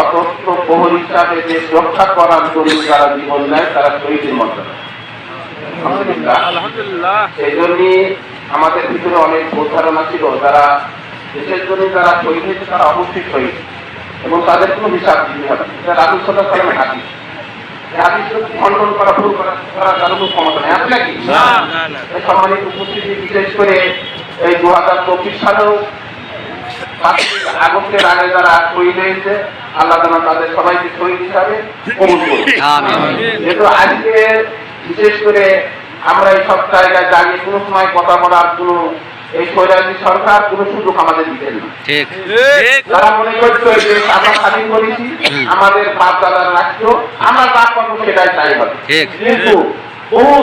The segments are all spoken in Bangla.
অতত্র প্রহর হিসাবে যে রক্ষা করার জন্য যারা জীবন নেয় তারা শহীদের মর্যাদা সেই জন্যই আমাদের ভিতরে অনেক ভুল ছিল। যারা দেশের জন্য যারা শহীদ হয়েছে তারা অবশ্যই শহীদ। এবং তাদের কোনো হিসাব দিতে হবে এটা রাজু সদা করেন হাদিস। এই হাদিস খণ্ডন করা ভুল করা করা কারও কোনো ক্ষমতা নেই। আছে নাকি? না না না এই সম্মানিত উপস্থিতি বিশেষ করে এই দু হাজার চব্বিশ সালেও পাঁচই আগস্টের আগে যারা শহীদ হয়েছে আল্লাহ যেন তাদের সবাইকে শহীদ হিসাবে কবুল যেহেতু আজকে বিশেষ করে আমরা এই সব জায়গায় দাঁড়িয়ে কোনো সময় কথা বলার কোনো এই স্বৈরাজী সরকার কোনো সুযোগ আমাদের দিতেন না। তারা মনে করতো যে আমরা স্বাধীন করেছি আমাদের বাপ দাদার রাষ্ট্র আমরা যা করব সেটাই চাই হবে। কিন্তু বহু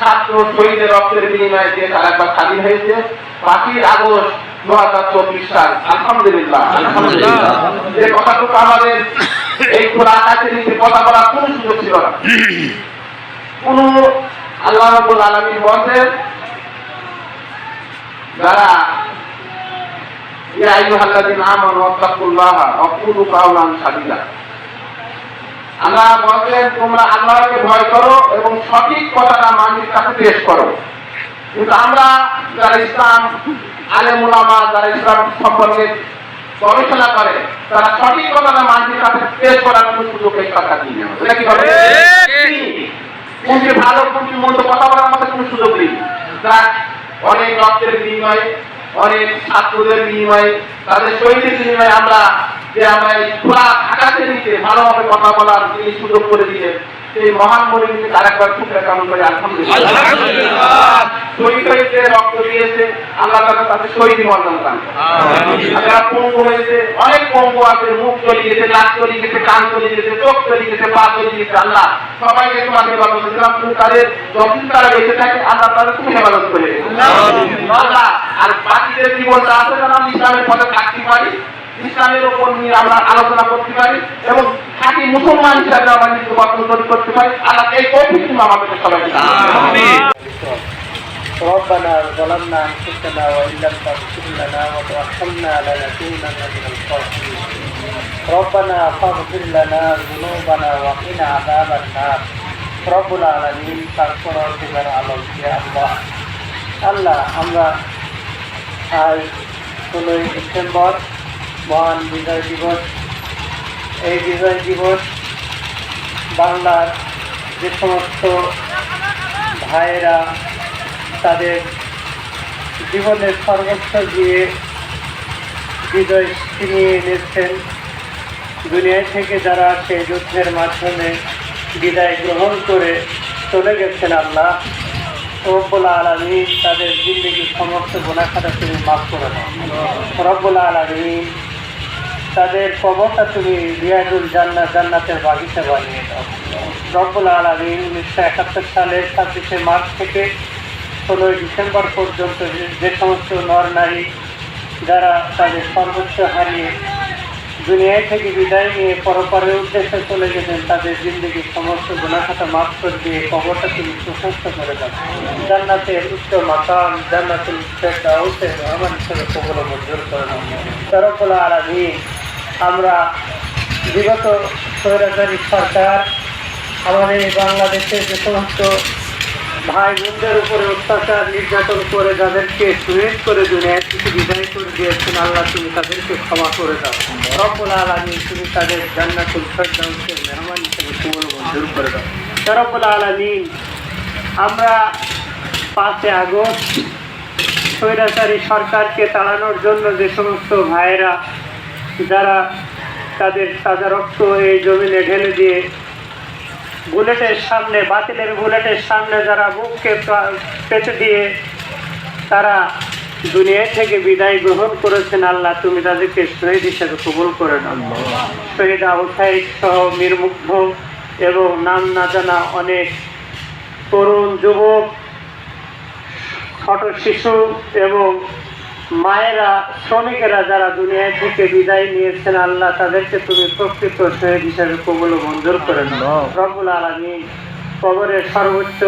ছাত্র শহীদের রক্তের বিনিময়ে দেশ আর একবার স্বাধীন হয়েছে পাঁচই আগস্ট দু হাজার চব্বিশ সাল আলহামদুলিল্লাহ। আলহামদুলিল্লাহ। যে আমাদের এই কথা বলার সুযোগ ছিল না। কোন আল্লাহ বলেন যারা তোমরা আল্লাহকে ভয় করো এবং সঠিক কথাটা মানুষের কাছে পেশ করো। কিন্তু আমরা যারা ইসলাম, আলেম যারা ইসলাম সম্পর্কে গবেষণা করে তারা সঠিক কথাটা মানুষের কাছে পেশ করার কোনো সুযোগ এই কথা দিয়ে এটা কি হবে? কোনটি ভালো কোনটি মন্দ কথা বলার মতো কোনো সুযোগ নেই। তারা অনেক রক্তের বিনিময়ে অনেক ছাত্রদের বিনিময়ে তাদের শহীদের বিনিময়ে আমরা যে এই খোলা আকাশের নিচে ভালোভাবে কথা বলার তিনি সুযোগ করে দিলেন সেই মহান মনিকে আরেকবার খুব কেমন করে আলহামদুলিল্লাহ। শহীদ হয়েছে রক্ত দিয়েছে আল্লাহ তালা তাদের শহীদ মর্যাদা দান। যারা পঙ্গু হয়েছে অনেক পঙ্গু আছে মুখ চলে গেছে নাক চলে গেছে কান চলে গেছে চোখ চলে গেছে পা চলে গেছে আল্লাহ সবাইকে তোমাকে হেফাজত করেছিলাম তুমি তাদের যতদিন তারা বেঁচে থাকে আল্লাহ তাদের তুমি হেফাজত করে আল্লাহ আর বাকিদের জীবনটা আছে আমি ইসলামের পথে থাকতে পারি ইসলামের উপর নিয়ে আমরা আলোচনা করতে পারি এবং খাঁটি মুসলমান হিসাবে আমরা নিজেকে গঠন তৈরি করতে পারি আল্লাহ এই কৌফিক তুমি আমাদেরকে সবাইকে দান করুন। আমিন ربنا ظلمنا انفسنا وان لم تغفر لنا وترحمنا لنكونن من الخاسرين ربنا فاغفر لنا ذنوبنا وقنا عذاب النار رب العالمين তারপর দিবার আলম ইয়া আল্লাহ আল্লাহ আমরা আজ ষোলোই ডিসেম্বর মহান বিজয় দিবস। এই বিজয় দিবস বাংলার যে সমস্ত ভাইয়েরা তাদের জীবনের সর্বোচ্চ দিয়ে বিজয় ছিনিয়ে এনেছেন। দুনিয়া থেকে যারা সেই যুদ্ধের মাধ্যমে বিদায় গ্রহণ করে চলে গেছেন আল্লাহ, রব্বুল আলমী তাদের জিন্দগির সমস্ত গোনাখাটা তুমি মাফ করে দাও রব্বুল আলমী তাদের কবরটা তুমি রিয়াজুল জান্নাত জান্নাতের বাগিচা বানিয়ে দাও। রব্বুল আলমী উনিশশো একাত্তর সালের ছাব্বিশে মার্চ থেকে ষোলোই ডিসেম্বর পর্যন্ত যে- সমস্ত নর নারী যারা তাদের সর্বোচ্চ হারিয়ে দুনিয়ায় থেকে বিদায় নিয়ে পরপরের উদ্দেশ্যে চলে গেছেন, তাদের জিন্দগির সমস্ত গুণাখাতা মাফ করে দিয়ে কবরটা তুমি সুস্বাস্থ করে দাও। জান্নাতের উচ্চ মাকাম জান্নাতের উচ্চ রহমান হিসেবে কবল মঞ্জুর করে নাও। তরফলা আলামী আমরা বিগত স্বৈরাচারী সরকার, আমাদের বাংলাদেশের যে সমস্ত ভাই বোনদের উপরে অত্যাচার, নির্যাতন করে যাদেরকে সুয়েজ করে দুনিয়া থেকে বিদায় করে দিয়েছেন, আল্লাহ তুমি তাদেরকে ক্ষমা করে দাও। রব্বুল আলমী তুমি তাদের জান্নাতুল ফেরদাউসের মেহমান হিসেবে কবল মঞ্জুর করে দাও। রব্বুল আলমিন, আমরা পাঁচই আগস্ট স্বৈরাচারী সরকারকে তাড়ানোর জন্য যে সমস্ত ভাইয়েরা যারা তাদের তাজা রক্ত এই জমিনে ঢেলে দিয়ে বুলেটের সামনে, বাতিলের বুলেটের সামনে যারা পা- পেতে দিয়ে তারা দুনিয়া থেকে বিদায় গ্রহণ করেছেন, আল্লাহ তুমি তাদেরকে শহীদ হিসেবে কবুল করে নাও। শহীদ আবু সাইদ সহ মীরমুগ্ধ এবং নাম না জানা অনেক তরুণ যুবক, ছোট শিশু এবং মায়েরা শ্রমিকেরা যারা দুনিয়া থেকে বিদায় নিয়েছেন আল্লাহ তাদেরকে তুমি প্রকৃত শহীদ হিসেবে কবল মঞ্জুর করে নাও। রবুল আলমী কবরের সর্বোচ্চ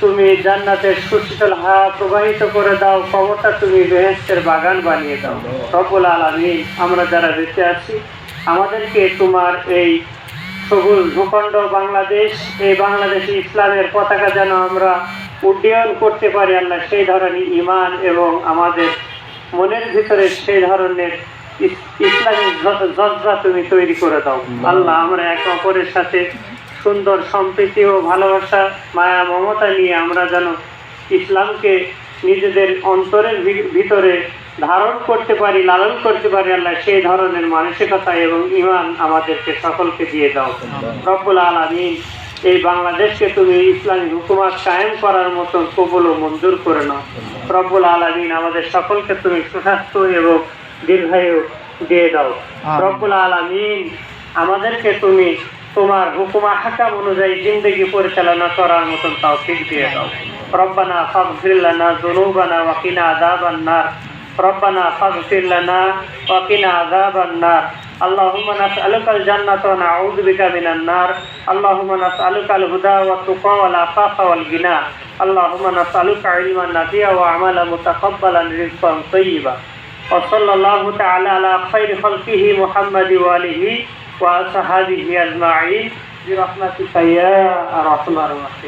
তুমি জান্নাতের সুশীতল হাওয়া প্রবাহিত করে দাও কবরটা তুমি বেহেস্তের বাগান বানিয়ে দাও। রবুল আলমী আমরা যারা বেঁচে আছি আমাদেরকে তোমার এই সবুজ ভূখণ্ড বাংলাদেশ এই বাংলাদেশে ইসলামের পতাকা যেন আমরা উড্ডয়ন করতে পারি আল্লাহ সেই ধরনের ইমান এবং আমাদের মনের ভিতরে সেই ধরনের ইস- ইসলামিক জ- তুমি তৈরি করে দাও। আল্লাহ আমরা একে অপরের সাথে সুন্দর সম্প্রীতি ও ভালোবাসা মায়া মমতা নিয়ে আমরা যেন ইসলামকে নিজেদের অন্তরের ভিতরে ধারণ করতে পারি লালন করতে পারি আল্লাহ সেই ধরনের মানসিকতা এবং ইমান আমাদেরকে সকলকে দিয়ে দাও। রব্বুল আলমিন এই বাংলাদেশকে তুমি ইসলামী হুকুমাত কায়েম করার মতন কবুল ও মঞ্জুর করে নাও। রব্বুল আলমিন আমাদের সকলকে তুমি সুস্বাস্থ্য এবং দীর্ঘায়ু দিয়ে দাও। রব্বুল আলমিন আমাদেরকে তুমি তোমার হুকুমা হাকাম অনুযায়ী জিন্দগি পরিচালনা করার মতন তাও ঠিক দিয়ে দাও। রব্বানা ফাগফির লানা যুনুবানা ওয়া কিনা আযাবান নার। রব্বানা ফাগফির লানা ওয়া কিনা আযাবান নার। اللهم نسألك الجنة ونعوذ بك من النار. اللهم نسألك الهدى والتقى والعفاف والغنى. اللهم نسألك علما نافعا وعملا متقبلا رزقا طيبا. وصلى الله تعالى على خير خلقه محمد وآله وأصحابه أجمعين. برحمتك يا أرحم الراحمين.